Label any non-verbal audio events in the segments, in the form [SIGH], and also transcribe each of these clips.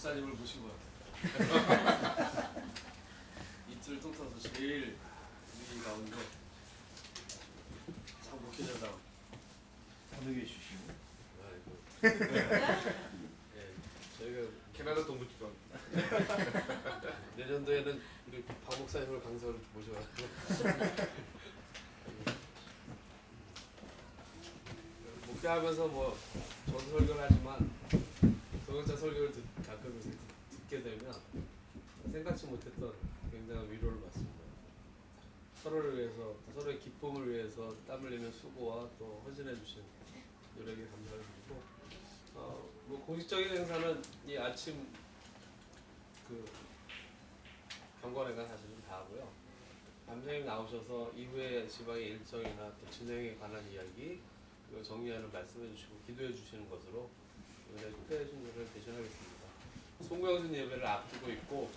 목사님을 모신 것 같아요. [LAUGHS] 이틀 통틀어서 제일 우리 가운데 참 목회자다. 게 주시고? 아이고. [LAUGHS] 예, 저희가 캐나다 동부지방 [LAUGHS] 내년도에는 우리 박 목사님을 강사로 모셔가지고 목회하면서 뭐 저도 설교를 하지만 동영자 설교를 듣, 가끔 이렇게 듣- 듣게 되면 생각지 못했던 굉장한 위로를 받습니다. 서로를 위해서 서로의 기쁨을 위해서 땀 흘리는 수고와 또 헌신해 주신 노력에 감사를 드리고 어, 뭐 공식적인 행사는 이 아침 그 경건회가 사실은 다 하고요. 감사님 나오셔서 이후에 지방의 일정이나 또 진행에 관한 이야기 그리고 정리하는 말씀해 주시고 기도해 주시는 것으로 은혜 축하해 준일을 대신하겠습니다. 송병준 예배를 앞두고 있고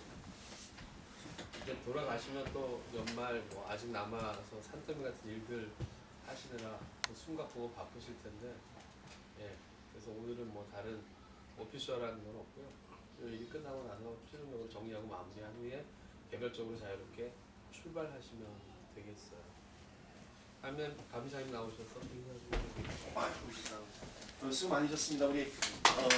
이제 돌아가시면 또 연말 뭐 아직 남아서 산더미 같은 일들 하시느라 또 숨각 보고 바쁘실 텐데 예 그래서 오늘은 뭐 다른 오피셜한 건 없고요. 이 일이 끝나고 나서 최종적으로 정리하고 마무리한 후에 개별적으로 자유롭게 출발하시면 되겠어요. 하면 감사님 나오셔서 인사 좀 해주세요. 어, 수고 많으셨습니다. 우리 어,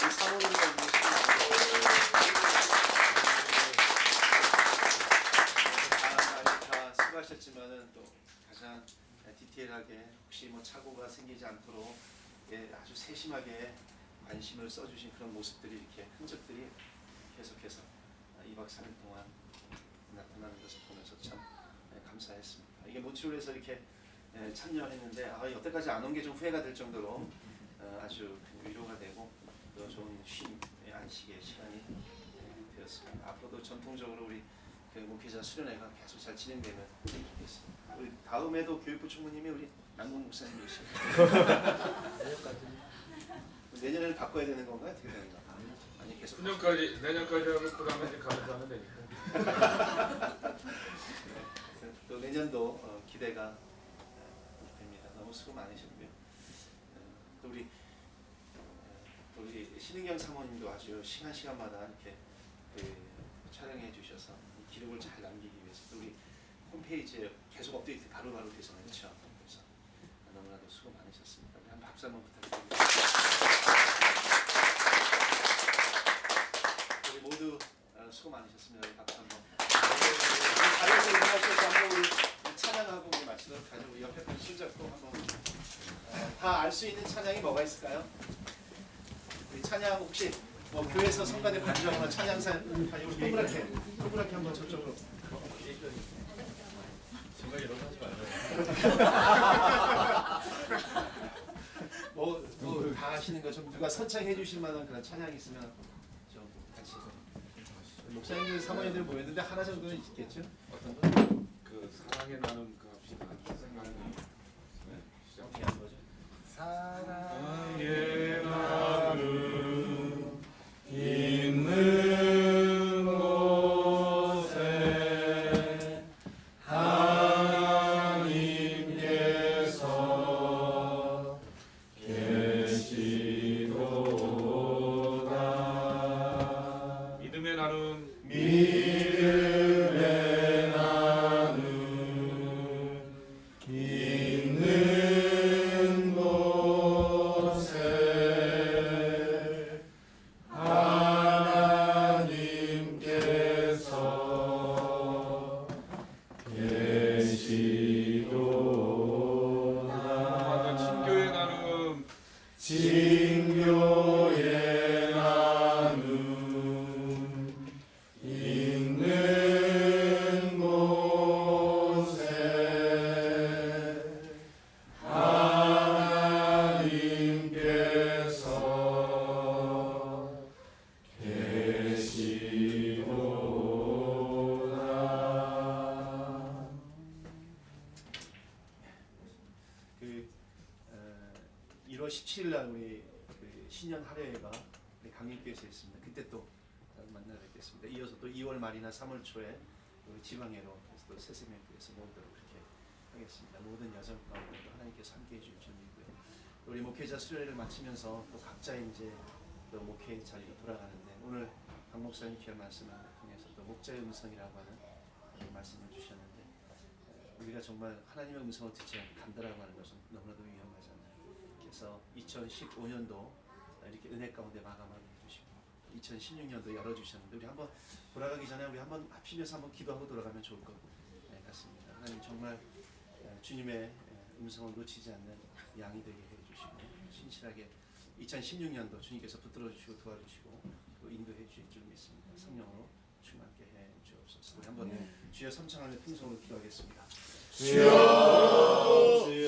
우리 사모님과 다 수고하셨지만은 또 가장 디테일하게 혹시 뭐 착오가 생기지 않도록 예, 아주 세심하게 관심을 써주신 그런 모습들이 이렇게 흔적들이 계속해서 2박 3일 동안 나타나는 것을 보면서 참 예, 감사했습니다. 이게 모치로 해서 이렇게 예, 참여했는데 아, 여태까지 안 온 게 좀 후회가 될 정도로 어, 아주 큰 위로가 되고 또 좋은 쉼, 예, 안식의 시간이 예, 되었습니다. 앞으로도 전통적으로 우리 그 목회자 수련회가 계속 잘 진행되면 좋겠습니다. 우리 다음에도 교육부 총무님이 우리 남궁 목사님이시고 내년에는 바꿔야 되는 건가요? 어떻게 되는 가 아니 계속 9년까지 내년까지 하고 그 다음에 이제 감사하면 되니까 [LAUGHS] 또 내년도 어, 기대가 어, 됩니다. 너무 수고 많으셨고요. 어, 또 우리 어, 또 우리 신은경 사모님도 아주 시간 시간마다 이렇게 그 촬영해 주셔서 이 기록을 잘 남기기 위해서 또 우리 홈페이지에 계속 업데이트 바로바로 돼서 그렇죠. 그래서 너무나도 수고 많으셨습니다. 한 박수 한번 부탁드립니다. 우리 모두 어, 수고 많으셨습니다. 박수 한번. 자리에서 일어나셔서 한번 우리 찬양하고 우리 마치도록 하죠. 우리 옆에 분 손잡고 한번 다 알 수 있는 찬양이 뭐가 있을까요? 우리 찬양 혹시 뭐 교회에서 성가대 반주하거나 찬양사 아니 우리 동그랗게 동그랗게 한번 저쪽으로 정말 이런 거 하지 말아요. [LAUGHS] 뭐뭐다 하시는 거 좀 누가 선창해 주실 만한 그런 찬양이 있으면 좀 같이 목사님들 사모님들 모였는데 하나 정도는 있겠죠? 어떤 거? 그 사랑의 나눔 그 합시다 생각이 네? 시작 어떻게 하는 거죠? 사랑 1월 17일 날 우리 그 신년 할애회가 우리 강림교회에서 있습니다. 그때 또 만나 뵙겠습니다. 이어서 또 2월 말이나 3월 초에 그래서 또 새세명 교회에서 모이도록 그렇게 하겠습니다. 모든 여정 가운데도 하나님께서 함께해 주실 줄 믿고요. 우리 목회자 수련회를 마치면서 또 각자의 이제 또 목회 자리로 돌아가는데 오늘 박 목사님 귀한 말씀을 통해서 또 목자의 음성이라고 하는 말씀을 주셨는데 에, 우리가 정말 하나님의 음성을 듣지 않고 간다라고 하는 것은 너무나도 위험하잖아요. 그래서 2015년도 이렇게 은혜 가운데 해주시고 2016년도 열어주셨는데 우리 한번 돌아가기 전에 우리 한번 합심해서 한번 기도하고 돌아가면 좋을 것 네, 같습니다. 하나님 정말 에, 주님의 에, 음성을 놓치지 않는 양이 되게 해주시고 신실하게 2016년도 주님께서 붙들어 주시고 도와주시고 또 인도해 주실 줄 믿습니다. 성령으로 충만케 해 주옵소서. 우리 한번 주여 삼창하는 풍성으로 기도하겠습니다. 하나님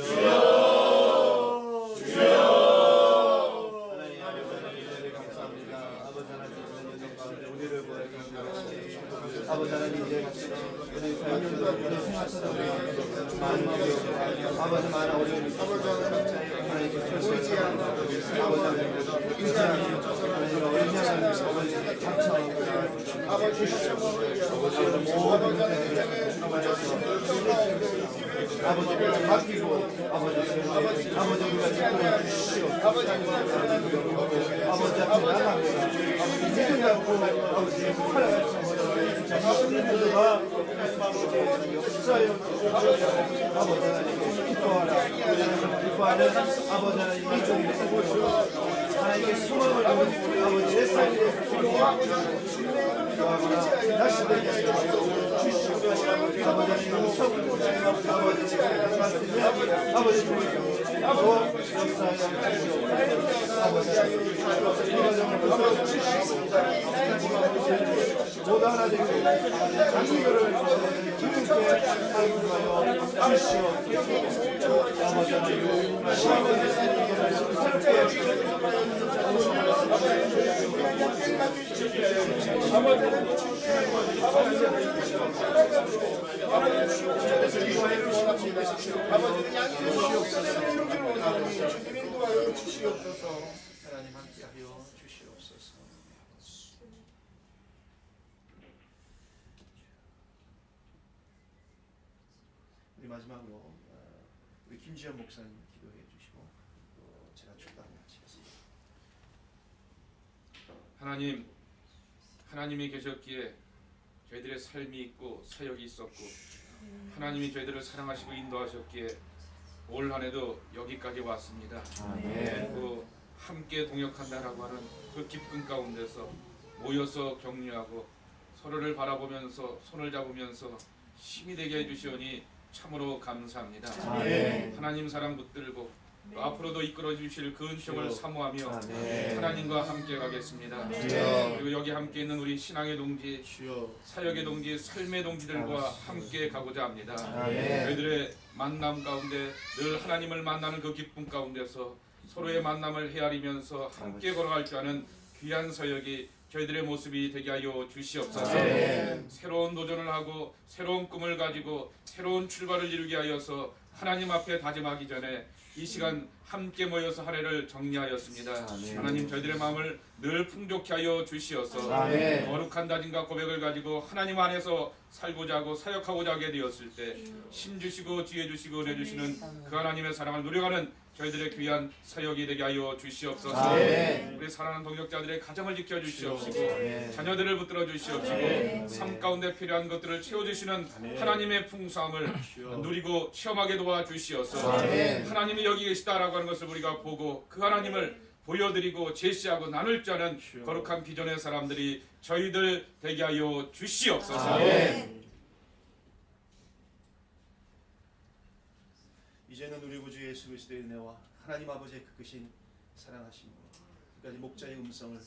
아버지 많은 어려움이 있습니다. 하나님 그리스도 의지 않는 아버지 의지 않는 의지 않는 아버지 감사합니다. 아버지 아버지를 맡기고 아버지 아버지 우리가 지켜 주시오. 아버지 아버지. 아버지 믿음 갖고 아버지 살아가시는 아버 주시오 아버지 모두 하나 되고 장미교를 기쁨께 살고하여 주시오 아버지 하나님 시험을 새롭게 아버지는 양이 원하노니 주님 인도하여 주시옵소서. 하나님 함께하여 주시옵소서. 우리 마지막으로 어, 우리 김지현 목사님 기도해 주시고 또 제가 축도하며 마치겠습니다. 하나님, 하나님이 계셨기에 저희들의 삶이 있고 사역이 있었고 하나님이 저희들을 사랑하시고 인도하셨기에 올 한해도 여기까지 왔습니다. 그 함께 동역한다라고 하는 그 기쁨 가운데서 모여서 격려하고 서로를 바라보면서 손을 잡으면서 힘이 되게 해주시오니 참으로 감사합니다. 하나님 사랑 붙들고 또 앞으로도 이끌어 주실 그 은총을 사모하며 하나님과 함께 가겠습니다. 그리고 여기 함께 있는 우리 신앙의 동지, 사역의 동지, 삶의 동지들과 함께 가고자 합니다. 저희들의 만남 가운데 늘 하나님을 만나는 그 기쁨 가운데서 서로의 만남을 헤아리면서 함께 걸어갈 줄 아는 귀한 사역이 저희들의 모습이 되게 하여 주시옵소서. 새로운 도전을 하고 새로운 꿈을 가지고 새로운 출발을 이루게 하여서 하나님 앞에 다짐하기 전에 이 시간 함께 모여서 한 해를 정리하였습니다. 하나님 저희들의 마음을 늘 풍족케 하여 주시어서. 거룩한 다짐과 고백을 가지고 하나님 안에서 살고자 하고 사역하고자 하게 되었을 때 힘 주시고 지혜 주시고 은혜 주시는 그 하나님의 사랑을 누려가는 저희들의 귀한 사역이 되게 하여 주시옵소서. 우리 사랑하는 동역자들의 가정을 지켜 주시옵시고 자녀들을 붙들어 주시옵시고 삶 가운데 필요한 것들을 채워 주시는 하나님의 풍성함을 누리고 체험하게 도와 주시옵소서. 하나님이 여기 계시다라고 하는 것을 우리가 보고 그 하나님을 보여드리고 제시하고 나눌 줄 아는 거룩한 비전의 사람들이 저희들 되게 하여 주시옵소서. 이제는 우리 구주 예수 그리스도의 은혜와 하나님 아버지의 그 크신 사랑하심으로 끝까지 목자의 음성을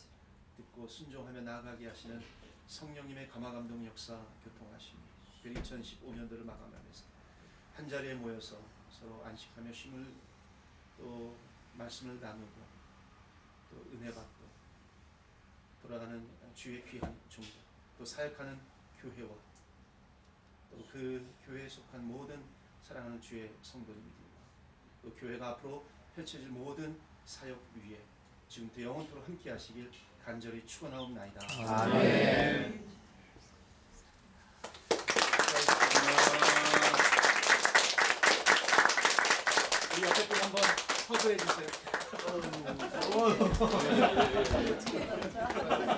듣고 순종하며 나아가게 하시는 성령님의 감화감동 역사 교통하심이 그 2015년도를 마감하면서 한 자리에 모여서 서로 안식하며 쉼을 또 말씀을 나누고 또 은혜 받고 돌아가는 주의 귀한 종들 또 사역하는 교회와 또 그 교회에 속한 모든 사랑하는 주의 성도님들과 또 교회가 앞으로 펼쳐질 모든 사역 위에 지금부터 영원토록 함께 하시길 간절히 축원하옵나이다. 아멘. 우리 옆에 분 한번 허그해 주세요. [LAUGHS]